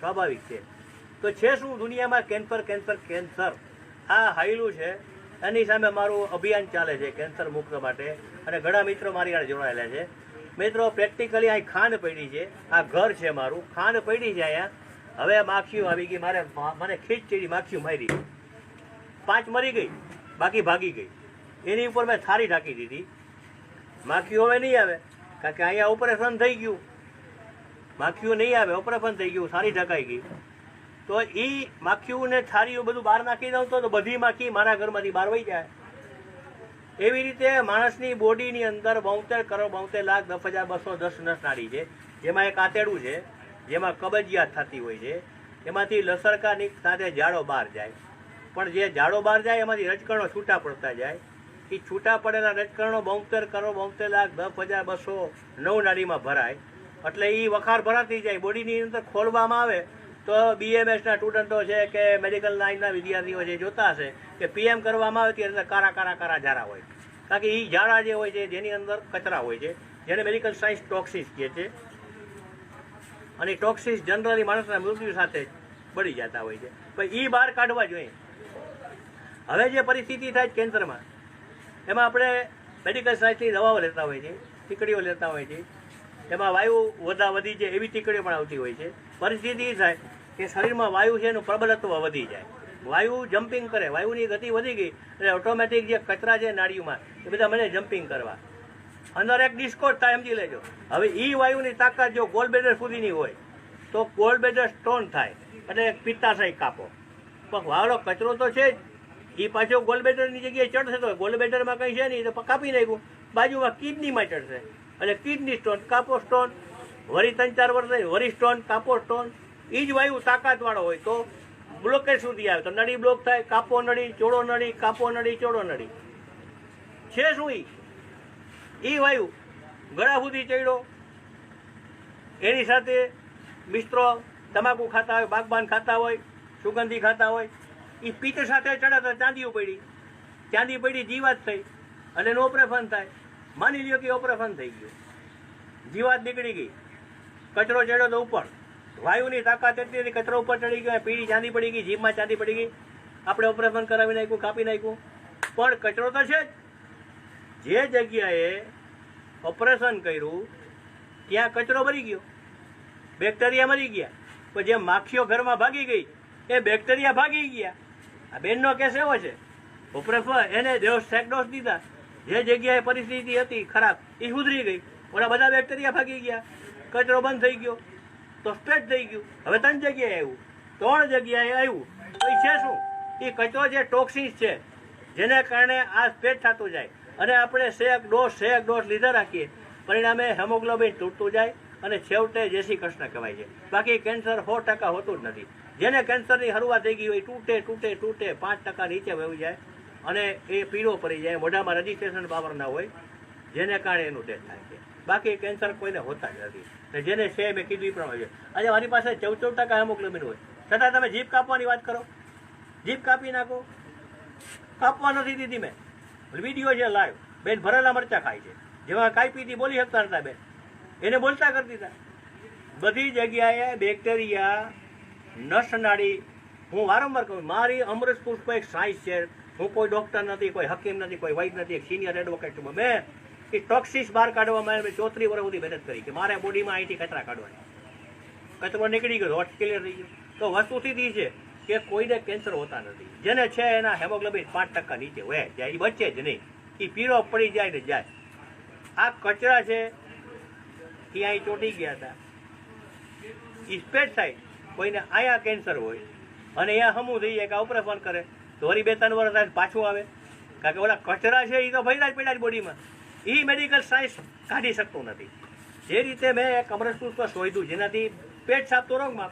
સ્વાભાવિક છે. તો છે શું દુનિયામાં કેન્સર કેન્સર કેન્સર? આ હાયલું છે. એની સામે મારું અભિયાન ચાલે છે, કેન્સર મુક્ત માટે. અને ઘણા મિત્રો મારી આગળ જોડાયેલા છે. મિત્રો પ્રેક્ટિકલી અહીં ખાંડ પડી છે. આ ઘર છે મારું. ખાંડ પડી છે અહીંયા. હવે માખીઓ આવી ગઈ. મારે મને ખીચ ચીડી માખીઓ મારી. પાંચ મરી ગઈ. બાકી ભાગી ગઈ. એની ઉપર મેં થાળી ઢાંકી દીધી. માખીઓ હવે નહીં આવે. કારણ કે અહીંયા ઓપરેશન થઈ ગયું. માખીઓ નહીં આવે ઓપરેશન થઈ ગયું, સારી ઢકાઈ ગઈ. તો એ માખીઓને થારીઓ બધું બહાર નાખી દઉં તો બધી માખી મારા ઘરમાંથી બહાર વહી જાય. એવી રીતે માણસની બોડીની અંદર બોતેર કરોડ બોતેર લાખ, દસ હજાર બસો દસ નસ નાડી છે. જેમાં એક આતેડું છે, જેમાં કબજિયાત થતી હોય છે. એમાંથી લસરકાની સાથે ઝાડો બહાર જાય. પણ જે ઝાડો બહાર જાય, એમાંથી રજકણો છૂટા પડતા જાય. એ છૂટા પડેલા રજકણો બોતેર કરોડ બોતેર લાખ, દસ હજાર બસો નવ નાડીમાં ભરાય. એટલે એ વખાર ભરાતી જાય. બોડીની અંદર ખોલવામાં આવે તો બીએમએસના સ્ટુડન્ટો છે કે મેડિકલ લાઇનના વિદ્યાર્થીઓ છે જોતા હશે કે પીએમ કરવામાં આવે ત્યારે અંદર કારા કારા કારા ઝાડા હોય. કારણ કે એ ઝાડા જે હોય છે જેની અંદર કચરા હોય છે, જેને મેડિકલ સાયન્સ ટોક્સિસ કહે છે. અને ટોક્સિસ જનરલી માણસના મૃત્યુ સાથે બળી જતા હોય છે. પણ એ બહાર કાઢવા જોઈએ. હવે જે પરિસ્થિતિ થાય કેન્સરમાં, એમાં આપણે મેડિકલ સાયન્સની દવાઓ લેતા હોય છે, ટીકડીઓ લેતા હોય છે. એમાં વાયુ વધા વધી જાય એવી ટીકડીઓ પણ આવતી હોય છે. પરિસ્થિતિ એ થાય કે શરીરમાં વાયુ છે એનું પ્રબલત્વ વધી જાય. વાયુ જમ્પિંગ કરે, વાયુની ગતિ વધી ગઈ એટલે ઓટોમેટિક જે કચરા છે નાળીઓમાં, એ બધા મને જમ્પિંગ કરવા. અંદર એક ડિસ્કોટ થાય, સમજી લેજો. હવે એ વાયુની તાકાત જો ગોલ બેડર સુધીની હોય, તો ગોલ બેડર સ્ટોન થાય, એટલે પિત્તાશય કાપો. પણ વાળો કચરો તો છે જ. એ પાછો ગોલબેડરની જગ્યાએ ચડશે તો ગોલબેડરમાં કંઈ છે નહીં તો કાપી નાખ્યું. બાજુમાં કિડનીમાં ચડશે. એટલે કિડની સ્ટોન, કાપો સ્ટોન, વરી ત્રણ ચાર વર્ષ નહીં વરી સ્ટોન, કાપો સ્ટોન એ જ વાયુ તાકાતવાળો હોય તો બ્લોકેજ સુધી આવે. તો નળી બ્લોક થાય, કાપો નળી ચોડો નળી, કાપો નળી ચોડો નળી. છે શું એ વાયુ ગળા સુધી ચડ્યો. એની સાથે મિસ્ત્રો તમાકુ ખાતા હોય, બાગબાન ખાતા હોય, સુગંધી ખાતા હોય એ પિત્ત સાથે ચડે તો ચાંદીઓ પડી. ચાંદી પડી, જીવાત થઈ અને નો પ્રેફન થાય. માની લ્યો કે ઓપરેશન થઈ ગયું. જીવાત નીકળી ગઈ. કચરો ચડ્યો તો ઉપર. વાયુની તાકાત એટલી હતી, કચરો ઉપર ચડી ગયો, પીળી ચાંદી પડી ગઈ, જીભમાં ચાંદી પડી ગઈ. આપણે ઓપરેશન કરાવી નાખ્યું, કાપી નાખ્યું. પણ કચરો તો છે જ. જે જગ્યાએ ઓપરેશન કર્યું, ત્યાં કચરો મરી ગયો. બેક્ટેરિયા મરી ગયા. પણ જે માખીઓ ઘરમાં ભાગી ગઈ, એ બેક્ટેરિયા ભાગી ગયા. આ બેનનો કેસ એવો છે. ઓપરેશન, એને દેવ સેકડોસ દીધા. જે જગ્યાએ પરિસ્થિતિ હતી ખરાબ એ સુધરી ગઈ. ઓલા બધા બેક્ટેરિયા ભાગી ગયા. કચરો બંધ થઈ ગયો. તો સ્પ્રેડ થઈ ગયું. હવે ત્રણ જગ્યાએ આવ્યું. ત્રણ જગ્યાએ આવ્યું. તો એ છે શું? એ કચરો જે ટોક્સિન્સ છે, જેને કારણે આ સ્પ્રેડ થતું જાય. અને આપણે શેક ડોઝ શેક ડોઝ લીધા રાખીએ. પરિણામે હેમોગ્લોબિન તૂટતું જાય અને છેવટે જેસી કૃષ્ણ કહેવાય છે. બાકી કેન્સર સો ટકા હોતું જ નથી. જેને કેન્સરની શરૂઆત થઈ ગઈ હોય તૂટે તૂટે તૂટે પાંચ ટકા નીચે વહી જાય. અને એ પીળો પડી જાય, મોઢામાં રજીસ્ટ્રેશન પાવર ના હોય, જેને કારણે એનું ડેથ થાય છે. બાકી કેન્સર કોઈને હોતા જ નથી. જેને છે, મેં કીધું એ પ્રમાણે આજે મારી પાસે ચૌદ ચૌદ ટકા હેમોગ્લોબિન હોય. છતાં તમે જીભ કાપવાની વાત કરો. જીભ કાપી નાખો. કાપવા નથી દીધી મેં. વીડિયો છે લાઈવ બેન ભરેલા મરચા ખાય છે. જેમાં કાપીથી બોલી શકતા હતા બેન. એને બોલતા કરતી હતા બધી જગ્યાએ બેક્ટેરિયા નસ નાડી, હું વારંવાર કહું, મારી અમૃત પુષ્પ એક સાયન્સ છે હું કોઈ ડોક્ટર નથી, કોઈ હકીમ નથી, કોઈ વૈદ નથી, એક સિનિયર એડવોકેટ છું. મેં એ ટોક્સિસ બહાર કાઢવામાં મેં ચોત્રીસ વર્ષ સુધી મહેનત કરી કે મારે બોડીમાં અહીંથી કચરા કાઢવાની. કચરો નીકળી ગયો હોટ ક્લિયર થઈ ગયો. તો વસ્તુથી છે કે કોઈને કેન્સર હોતા નથી. જેને છે એના હેમોગ્લોબિન પાંચ ટકા નીચે હોય જાય એ બચે જ નહીં. એ પીળો પડી જાય ને જાય. આ કચરા છે, એ અહીં ચોંટી ગયા હતા. એ સ્પેટ થાય. કોઈને અહીંયા કેન્સર હોય, અને અહીંયા હમું થઈ જાય કે ઓપરેશન કરે. વળી બે ત્રણ વર્ષ પાછું આવે. કારણ કે ઓલા કચરા છે એ તો ભર્યા જ પડ્યા જ બોડીમાં. એ મેડિકલ સાયન્સ કાઢી શકતું નથી. જે રીતે મેં એક અમરસ પુષ્પ શોધ્યું, જેનાથી પેટ સાફ તો રોગમાં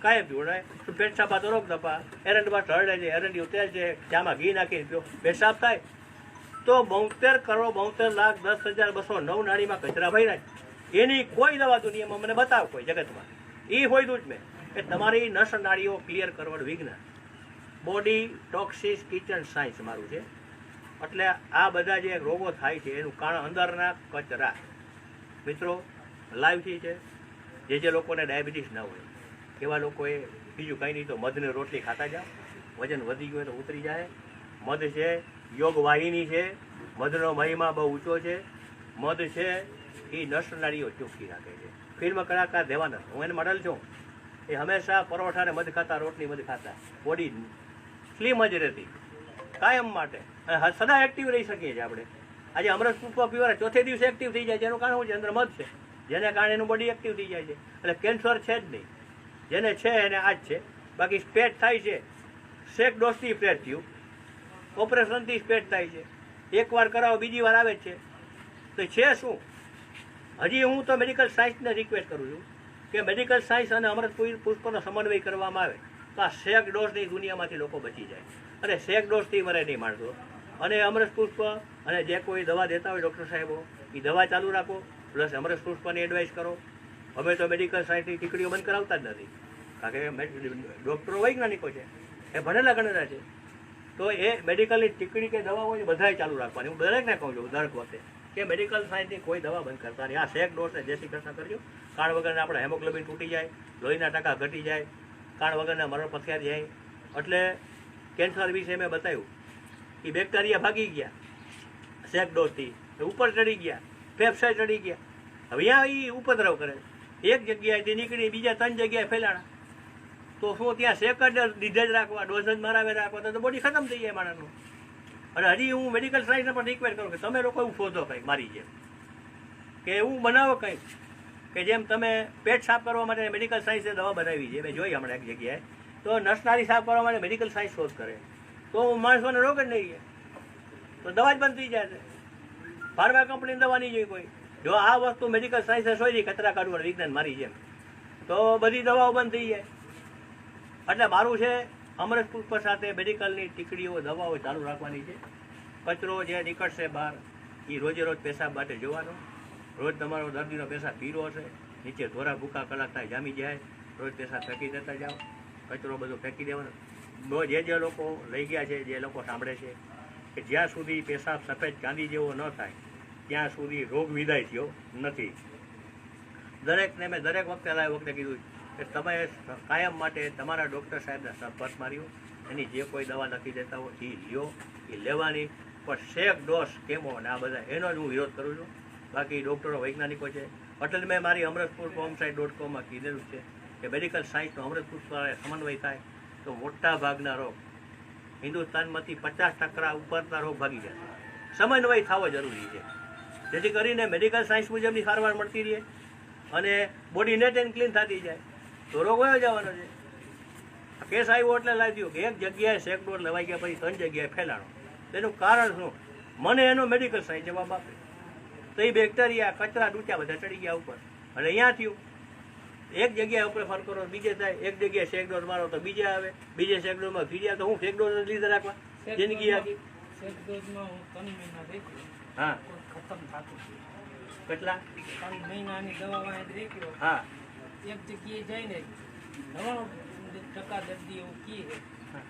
કાયમ જોડાય. પેટ સાફ તો રોગ ધપા. એરંડમાં ઠરડે છે એરંડી ઉતરે છે ચામાં ઘી નાખી પીઓ. પેટ સાફ થાય. તો બોતેર કરોડ, બોતેર લાખ, દસ હજાર બસો નવ નાણીમાં કચરા ભર્યા એની કોઈ દવા દુનિયામાં મને બતાવ કોઈ જગતમાં. એ હોય જ મેં. કે તમારી નસ નાડીઓ ક્લિયર કરવાનું વિજ્ઞાન બોડી ટોક્સિસ કિચન સાયન્સ મારું છે. એટલે આ બધા જે રોગો થાય છે, એનું કારણ અંદરના કચરા. મિત્રો લાઈવથી છે. જે જે લોકોને ડાયાબિટીસ ના હોય, એવા લોકોએ બીજું કંઈ નહીં તો મધને રોટલી ખાતા જાઓ. વજન વધી ગયું તો ઉતરી જાય. મધ છે યોગ વાહિની છે. મધનો મહિમા બહુ ઊંચો છે. મધ છે, એ નસનારીઓ ચોખ્ખી રાખે છે. ફિલ્મ કલાકાર દેવાનંદ, હું એને મોડલ છું. એ હંમેશા પરોઠા ને મધ ખાતા, રોટલી મધ ખાતા. બોડી સ્લીમ જ રહેતી. કાયમ માટે. અને સદા એક્ટિવ રહી શકીએ છીએ આપણે. આજે અમરસ પુષ્પ પીવાના ચોથે દિવસે એક્ટિવ થઈ જાય છે. એનું કારણ શું છે? અંદર મધ છે. જેને કારણે એનું બોડી એક્ટિવ થઈ જાય છે. એટલે કેન્સર છે જ નહીં. જેને છે એને આ જ છે. બાકી સ્પેટ થાય છે. શેક ડોઝથી સ્પેટ થયું. ઓપરેશનથી સ્પેટ થાય છે. એકવાર કરાવો, બીજી વાર આવે છે. તો છે શું? હજી હું તો મેડિકલ સાયન્સને રિક્વેસ્ટ કરું છું કે મેડિકલ સાયન્સ અને અમૃત પુષ્પનો સમન્વય કરવામાં આવે. આ શેક ડોઝની દુનિયામાંથી લોકો બચી જાય. અને શેક ડોઝથી મરે નહીં માણસો અને અમરસ પુષ્પ, અને જે કોઈ દવા દેતા હોય ડૉક્ટર સાહેબો એ દવા ચાલુ રાખો, પ્લસ અમરસ પુષ્પની એડવાઇસ કરો. અમે તો મેડિકલ સાયન્સની ટીકડીઓ બંધ કરાવતા જ નથી. કારણ કે ડૉક્ટરો વૈજ્ઞાનિકો છે. એ ભણેલા ગણેલા છે. તો એ મેડિકલની ટીકડી કે દવા હોય બધાએ ચાલુ રાખવાની. હું દરેકને કહું છું દરેક વખતે, કે મેડિકલ સાયન્સની કોઈ દવા બંધ કરતા નહીં. આ શેક ડોઝ ને શ્રી કૃષ્ણ કરજો. કાણ વગરના આપણે હેમોગ્લોબિન તૂટી જાય, લોહીના ટકા ઘટી જાય કાણ વગરના મરણ પથ્યા જાય. એટલે કેન્સર વિશે મેં બતાવ્યું. એ બેક્ટેરિયા ભાગી ગયા. શેક ડોઝથી ઉપર ચડી ગયા. ફેફસા ચડી ગયા. હવે અહીંયા એ ઉપદ્રવ કરે એક જગ્યાએથી નીકળી, બીજા ત્રણ જગ્યાએ ફેલાણા. તો શું ત્યાં શેક જ લીધે જ રાખવા ડોઝ જ મરાવે રાખવા, તો બોડી ખતમ થઈ જાય માણસનું. અને હજી હું મેડિકલ સાયન્સને પણ રિક્વેસ્ટ કરું કે તમે લોકો એવું શોધો કંઈક મારી જેમ. કે એવું બનાવો કંઈક. કે જેમ તમે પેટ સાફ કરવા માટે મેડિકલ સાયન્સે દવા બનાવી છે, મેં જોઈ હમણાં એક જગ્યાએ, તો નસનારી સાફ કરવા માટે મેડિકલ સાયન્સ શોધ કરે. તો માણસોને રોગ જ નહીં. તો દવા જ બંધ થઈ જાય ફાર્મા કંપનીની દવા નહીં જોઈએ કોઈ. જો આ વસ્તુ મેડિકલ સાયન્સે શોધી, કચરા કાઢવાનું વિજ્ઞાન મારી જેમ તો બધી દવાઓ બંધ થઈ જાય. એટલે મારું છે અમરત પુષ્પ સાથે મેડિકલની ટીકડીઓ, દવાઓ ચાલુ રાખવાની છે. કચરો જે નીકળશે બહાર એ રોજે રોજ પેશાબ માટે જોવાનો. રોજ તમારો દર્દીનો પેશા પીરો હશે, નીચે ધોરા ભૂકા કલાક થાય જામી જાય, રોજ પેશાબ ફેંકી દેતા જાઓ, કચરો બધો ફેંકી દેવાનો. બહુ જે જે લોકો લઈ ગયા છે, જે લોકો સાંભળે છે, કે જ્યાં સુધી પેશાબ સફેદ ચાંદી જેવો ન થાય, ત્યાં સુધી રોગ વિદાય થયો નથી. દરેકને મેં દરેક વખતે લાય વખતે કીધું કે તમે કાયમ માટે તમારા ડૉક્ટર સાહેબને સંપર્ક માર્યો. એની જે કોઈ દવા નથી દેતા હોય એ લ્યો એ લેવાની. પણ શેક ડોસ કેમો? ને આ બધા, એનો જ હું વિરોધ કરું છું. બાકી ડૉક્ટરો વૈજ્ઞાનિકો છે. એટલે મેં મારી અમૃતપુર કોમસાઇટ ડોટ કોમમાં કીધેલું છે કે મેડિકલ સાયન્સનો અમૃતપુર દ્વારા સમન્વય થાય તો મોટા ભાગના રોગ હિન્દુસ્તાનમાંથી પચાસ ટકા ઉપરના રોગ ભાગી જશે. સમન્વય થવો જરૂરી છે. જેથી કરીને મેડિકલ સાયન્સ મુજબની સારવાર મળતી રહે અને બોડી નેટ એન્ડ ક્લીન થતી જાય. તો રોગ વયો જવાનો છે. કેસ આવ્યો એટલે લાગ્યું કે એક જગ્યાએ સેકડોર લેવાઈ ગયા પછી ત્રણ જગ્યાએ ફેલાણો. તેનું કારણ શું? મને એનો મેડિકલ સાયન્સ જવાબ આપે. તો એ બેક્ટેરિયા કચરા ડૂચા બધા ચડી ગયા ઉપર. અને અહીંયા થયું. એક જગ્યાએ ઉપર ફર કરો બીજે થાય. એક જગ્યાએ શેક ડોઝ મારો તો બીજે આવે. બીજે શેક ડોઝમાં બીજે તો હું શેક ડોઝ લીધે રાખવા? જિંદગી આખી હું ખતમ થતું. કેટલા? ત્રણ મહિનાની દવા રેખ્યો હા. એક જગ્યાએ જઈને નવાણું ટકા દર્દી એવું છે.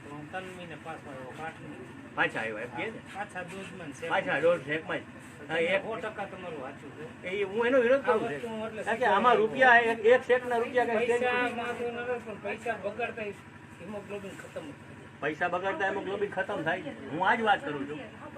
તો ત્રણ મહિને પાછો આવ્યો પાછા. આવ્યો એમ કે પાછા ડોઝમાં પાછા ડોઝ શેકમાં જ. એ હું એનો વિરોધ કરું છું. કે આમાં રૂપિયા એક એક શેકના રૂપિયા પૈસા ન બગાડતા હિમોગ્લોબિન ખતમ. પૈસા બગાડતા હિમોગ્લોબિન ખતમ થાય. છે હું આજ વાત કરું છું.